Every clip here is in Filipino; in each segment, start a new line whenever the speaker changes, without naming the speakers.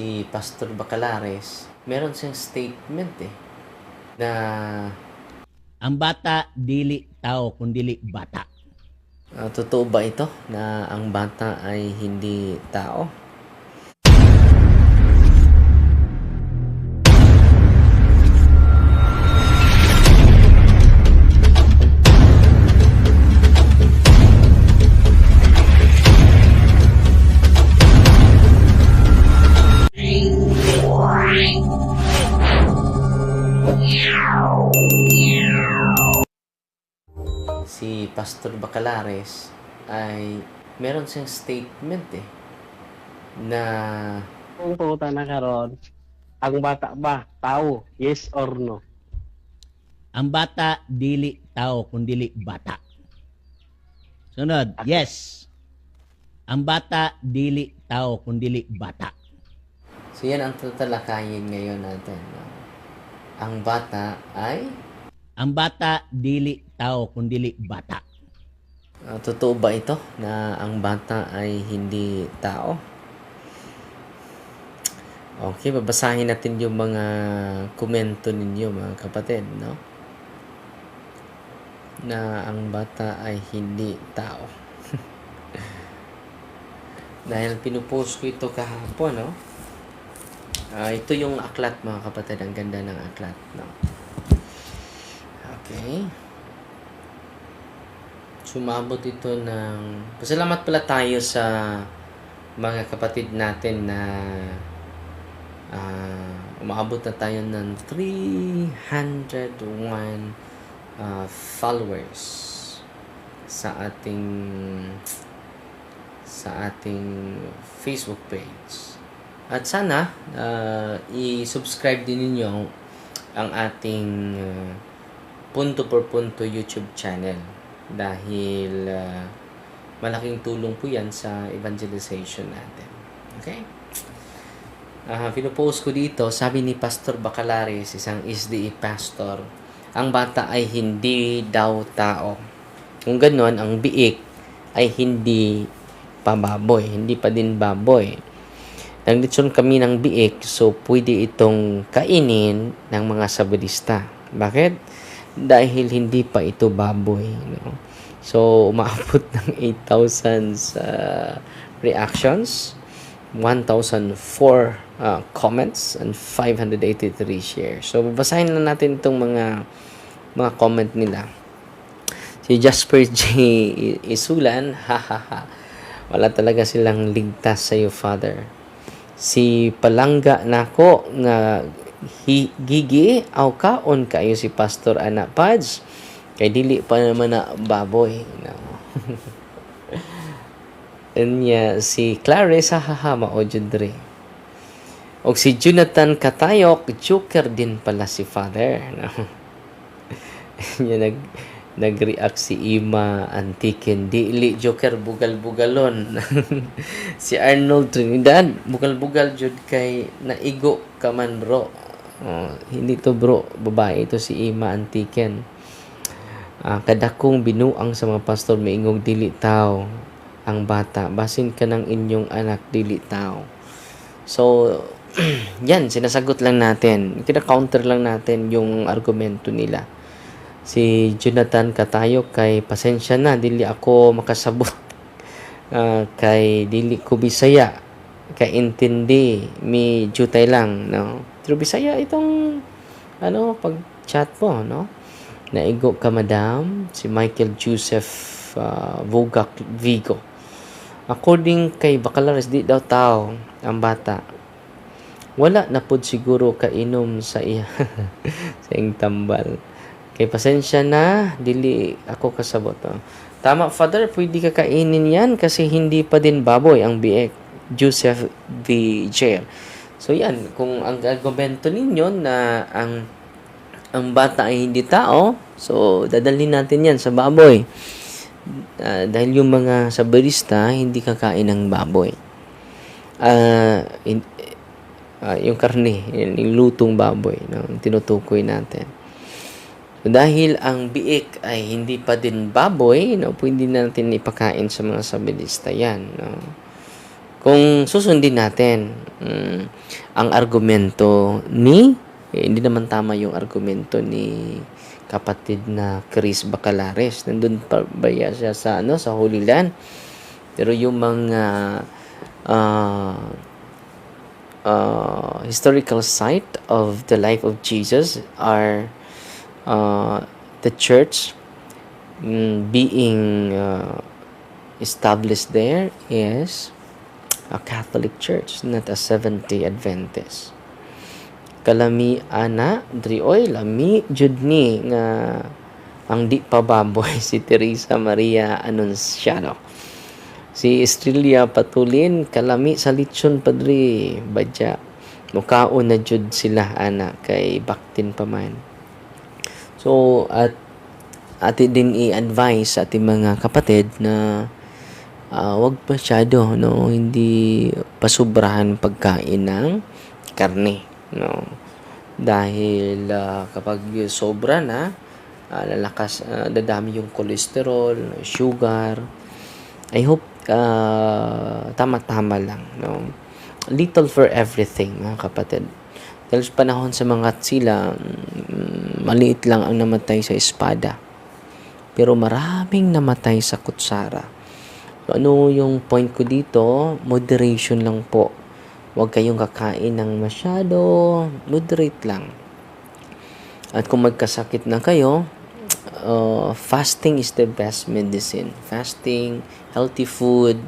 si Pastor Bacalares, meron siyang statement eh, na
Ang bata dili tao kundili bata.
ah, totoo ba ito na ang bata ay hindi tao? Pastor Bacalares ay meron siyang statement eh na
Kung puta na karon, ang bata ba tao? Yes or no?
Ang bata dili tao kundili bata. Sunod, yes. Ang bata dili tao kundili bata.
so yan ang tatalakayin ngayon natin. no? Ang bata ay
Ang bata dili tao kundili bata.
ah, totoo ba ito na ang bata ay hindi tao? Okay, babasahin natin yung mga komento ninyo mga kapatid, no? Na ang bata ay hindi tao. Dahil pinupost ko ito kahapon, no? Ah, ito yung aklat mga kapatid, ang ganda ng aklat, no? Okay. Sumabot ito ng... Pasalamat pala tayo sa mga kapatid natin na ah, umaabot na tayo ng 301 ah, followers sa ating sa ating Facebook page. At sana ah, i-subscribe din ninyo ang, ating ah, punto per punto YouTube channel dahil ah, malaking tulong po yan sa evangelization natin. Okay? Ah, pinupost ko dito, sabi ni Pastor Bacalares, isang SDE pastor, ang bata ay hindi daw tao. Kung ganon, ang biik ay hindi pa baboy, hindi pa din baboy. Naglitson kami ng biik, so pwede itong kainin ng mga sabadista. Bakit? Dahil hindi pa ito baboy. No? So, umaabot ng 8,000 sa reactions, 1,004 uh, comments, and 583 shares. So, babasahin na natin itong mga mga comment nila. Si Jasper J. Isulan, ha ha ha. Wala talaga silang ligtas sa iyo, Father. Si Palangga nako hi, gigi aw kaon kayo si Pastor Ana Pads. Kay dili pa naman na baboy. No. Anya si Clarice hahaha mao jud dre. Og si Jonathan Katayok, joker din pala si Father. No? Nya nag nag-react si Ima Antiken. Dili joker bugal-bugalon. si Arnold Trinidad, bugal-bugal jud kay naigo ka man bro. Oh, hindi to bro, babae ito si Ima Antiken. Ah, kadakong binuang sa mga pastor maingog dili tao ang bata. Basin ka ng inyong anak dili tao. So yan sinasagot lang natin. Kina-counter lang natin yung argumento nila. Si Jonathan Katayo kay pasensya na dili ako makasabot. Ah, kay dili ko bisaya kay intindi mi jutay lang no pero bisaya itong ano pag chat po no Naigo ka, madam. Si Michael Joseph uh, Vogak Vigo. According kay Bacalares, di daw tao ang bata. Wala na pod siguro kainom sa iya sa iyang tambal. Kay pasensya na, dili ako kasabot. oh. Tama, Father, pwede ka kainin yan kasi hindi pa din baboy ang biek. Joseph V. Jail. So yan, kung ang argumento ninyo na ang ang bata ay hindi tao, so dadalhin natin yan sa baboy. Ah, dahil yung mga sabarista hindi kakain ng baboy. Ah, in- ah, yung karne, yung lutong baboy, no, tinutukoy natin. So, dahil ang biik ay hindi pa din baboy, no, pwede natin ipakain sa mga sabarista yan. No. Kung susundin natin mm, ang argumento ni, eh, hindi naman tama yung argumento ni kapatid na Chris Bacalares. Nandun pa ba ya- siya sa, ano, sa Holy Land? Pero yung mga ah, uh, historical site of the life of Jesus are uh, the church mm, being uh, established there is a Catholic church, not a Seventh-day Adventist. Kalami ana dri oy lami jud ni nga ang di pa baboy si Teresa Maria Anunciado. Si Estrella Patulin kalami sa litsyon padri badya mukaon na jud sila ana kay baktin pa man. So at ati din i-advise sa ating mga kapatid na ah, wag masyado no? Hindi pasubrahan pagkain ng karne no? Dahil ah, kapag sobra na ah, lalakas ah, dadami yung cholesterol sugar. I hope ah, tama-tama lang no? Little for everything mga kapatid. Dahil sa panahon sa mga sila mm, maliit lang ang namatay sa espada. Pero maraming namatay sa kutsara So, ano yung point ko dito? Moderation lang po. Huwag kayong kakain ng masyado. Moderate lang. At kung magkasakit na kayo, uh, fasting is the best medicine. Fasting, healthy food,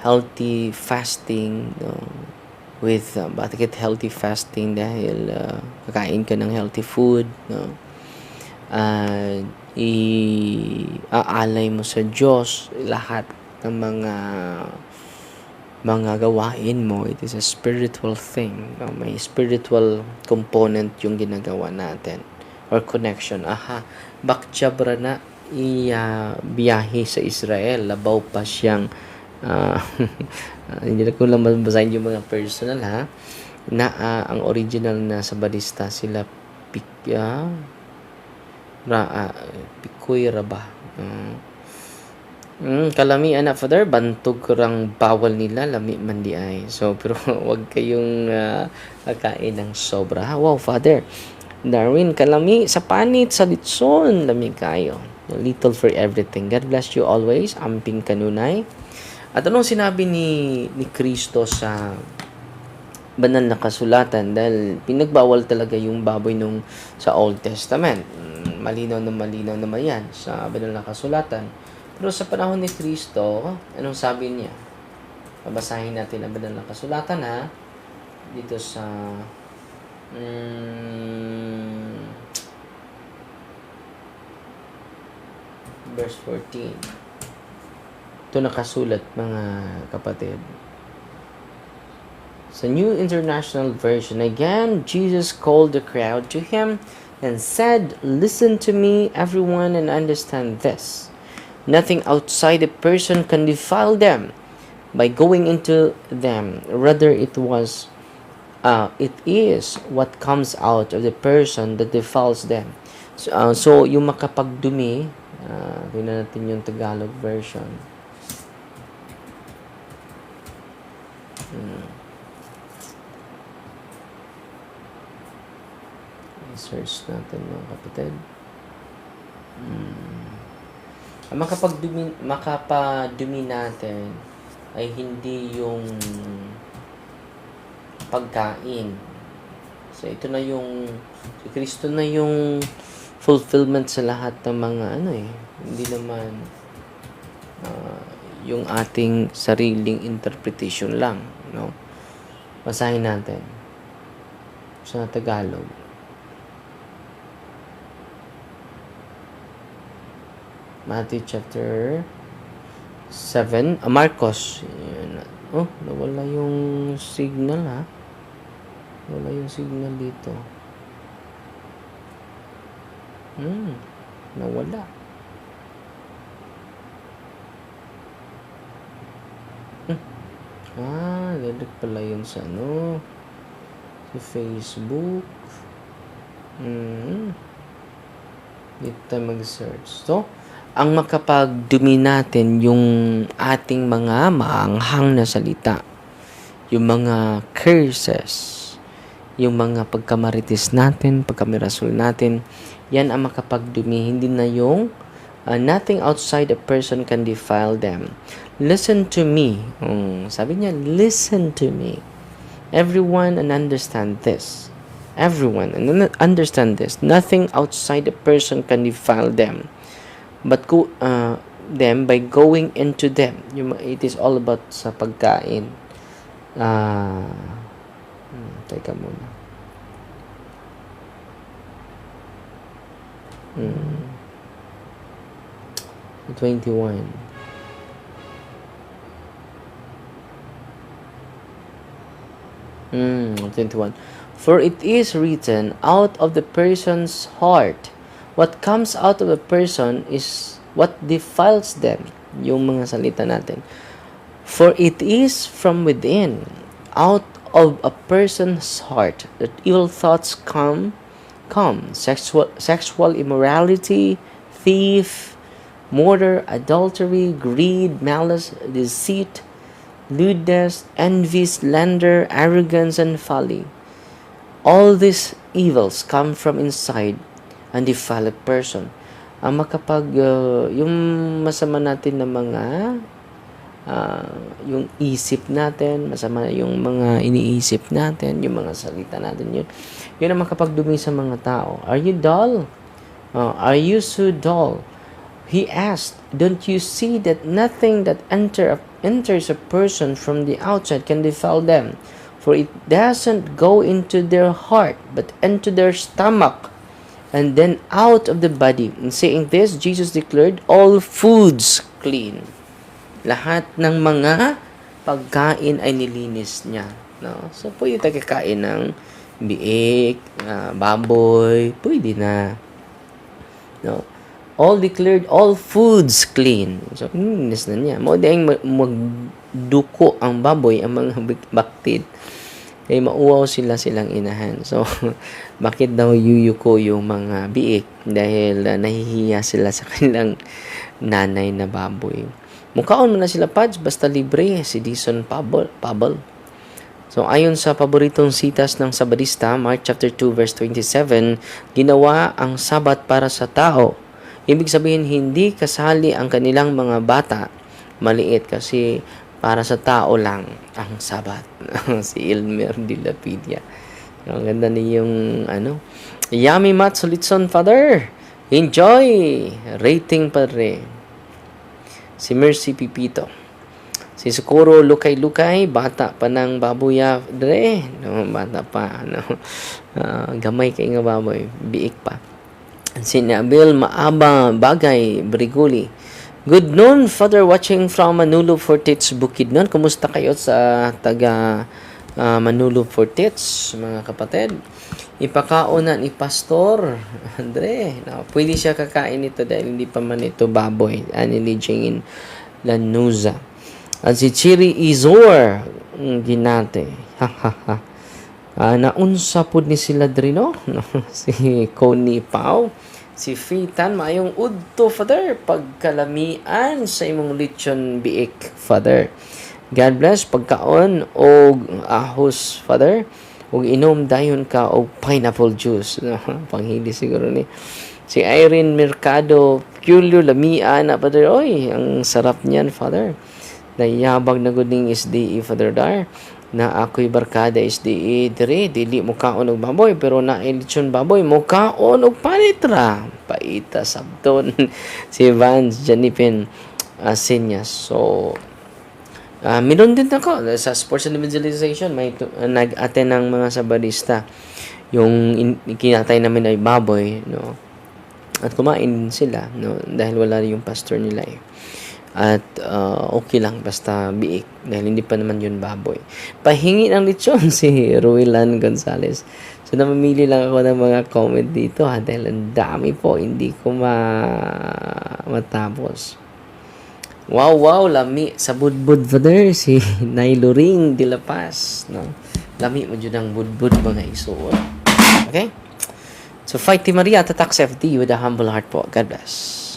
healthy fasting, no? with uh, bakit healthy fasting dahil uh, kakain ka ng healthy food no uh, i-aalay mo sa Diyos lahat ng mga mga gawain mo. It is a spiritual thing. May spiritual component yung ginagawa natin or connection. Aha, baktsabra na iya biyahe sa Israel. Labaw pa siyang ah, hindi na ko lang mabasahin yung mga personal ha na ah, ang original na sa balista sila pik, ah, ra ah, pikoy ra ba? Mm. Kalami anak father. Bantog rang bawal nila lami man di ay. So pero wag kayong ah, kakain ng sobra. Ha? wow father. Darwin kalami sa panit sa litson lami kayo. Little for everything. God bless you always. Amping kanunay at anong sinabi ni ni Kristo sa banal na kasulatan? Dahil pinagbawal talaga yung baboy nung sa Old Testament. Malinaw na malinaw naman yan sa banal na kasulatan. Pero sa panahon ni Kristo, anong sabi niya? Babasahin natin ang banal na kasulatan ha. Dito sa mm, verse 14. Ito nakasulat mga kapatid. Sa New International Version, again, Jesus called the crowd to him and said, Listen to me, everyone, and understand this. Nothing outside a person can defile them by going into them. Rather, it was, uh, it is what comes out of the person that defiles them. So, uh, so yung makapagdumi, uh, natin yung Tagalog version. Search natin mga kapatid. Hmm. Ang makapagdumi, makapadumi natin ay hindi yung pagkain. So ito na yung si Kristo na yung fulfillment sa lahat ng mga ano eh. Hindi naman ah, yung ating sariling interpretation lang, no? Basahin natin sa Tagalog. Matthew chapter 7. Ah, Marcos. Yan. Oh, nawala yung signal ha. Wala yung signal dito. Hmm, nawala. Hmm. Ah, direct pala yun sa ano. Sa Facebook. Hmm. Dito mag-search. So, ang makapagdumi natin yung ating mga maanghang na salita. Yung mga curses, yung mga pagkamaritis natin, pagkamirasol natin, yan ang makapagdumi. Hindi na yung uh, nothing outside a person can defile them. Listen to me. Mm, sabi niya, listen to me. Everyone and understand this. Everyone and un- understand this. Nothing outside a person can defile them. But go, uh, them by going into them. It is all about sa pagkain. Ah, hmm, teka muna. Hmm. 21. Mm, 21. For it is written, out of the person's heart, what comes out of a person is what defiles them. Yung mga salita natin. For it is from within, out of a person's heart, that evil thoughts come, come. Sexual, sexual immorality, thief, murder, adultery, greed, malice, deceit, lewdness, envy, slander, arrogance, and folly. All these evils come from inside and defile a person. Ang makapag, uh, yung masama natin na mga, uh, yung isip natin, masama yung mga iniisip natin, yung mga salita natin yun, yun ang makapagdumi sa mga tao. Are you dull? Uh, are you so dull? He asked, Don't you see that nothing that enter, enters a person from the outside can defile them? For it doesn't go into their heart, but into their stomach, and then out of the body. In saying this, Jesus declared, All foods clean. Lahat ng mga pagkain ay nilinis niya. No? So, pwede tayo kakain ng biik, ah, baboy, pwede na. No? all declared all foods clean. So, ninis na niya. Mo dahil magduko ang baboy, ang mga bak- baktid. Kaya mauwaw sila silang inahan. So, bakit daw yuyuko yung mga biik? Dahil uh, nahihiya sila sa kanilang nanay na baboy. Mukhaon mo na sila, Pads, basta libre. Si Dison Pabble. Pabble. So, ayon sa paboritong sitas ng Sabadista, Mark chapter 2 verse 27, ginawa ang Sabat para sa tao Ibig sabihin, hindi kasali ang kanilang mga bata maliit kasi para sa tao lang ang sabat. si Ilmer de la Pidia. Ang ganda niyong ano. Yummy mat solitson father. Enjoy! Rating pa rin. Si Mercy Pipito. Si Socorro Lukay-Lukay, bata pa ng babuya dre. No, bata pa. No. Uh, gamay kay nga baboy. Biik pa si Nabil Maaba Bagay Briguli. Good noon, Father watching from Manolo Fortits, Bukidnon. Kumusta kayo sa taga uh, Manolo Fortits, mga kapatid? Ipakauna ni Pastor Andre. No, pwede siya kakain ito dahil hindi pa man ito baboy. Ani ni Jane Lanuza. At si Chiri Izor, mm, ginate. Ha ha ha. Uh, naunsa pod ni sila drino no? si Connie Pau si Fitan mayong udto father. Pagkalamian sa imong lechon biik father. God bless pagkaon og ahos father. Ug inom dayon ka og pineapple juice. Panghili siguro ni. Si Irene Mercado Julio Lamia na father. Oy ang sarap niyan father. Nayabag na gud ning SDE father dar na ako'y barkada SDA dire dili mo kaon og baboy pero na lechon baboy mo kaon og panitra paita sabton si Vance Janipin Asinyas so uh, meron din ako sa sports and evangelization. May uh, nag-attend ng mga sabadista. Yung in, kinatay namin ay baboy no? At kumain sila no? Dahil wala yung pastor nila eh at uh, okay lang basta biik dahil hindi pa naman yun baboy. Pahingi ng lechon si Ruilan Gonzales. So namamili lang ako ng mga comment dito ha dahil ang dami po hindi ko ma matapos. Wow, wow, lami sa budbud father si Nailo Ring de La Paz, no? Lami mo jud ang budbud mga isuot. Okay? So fight Maria Tatak FD with a humble heart po. God bless.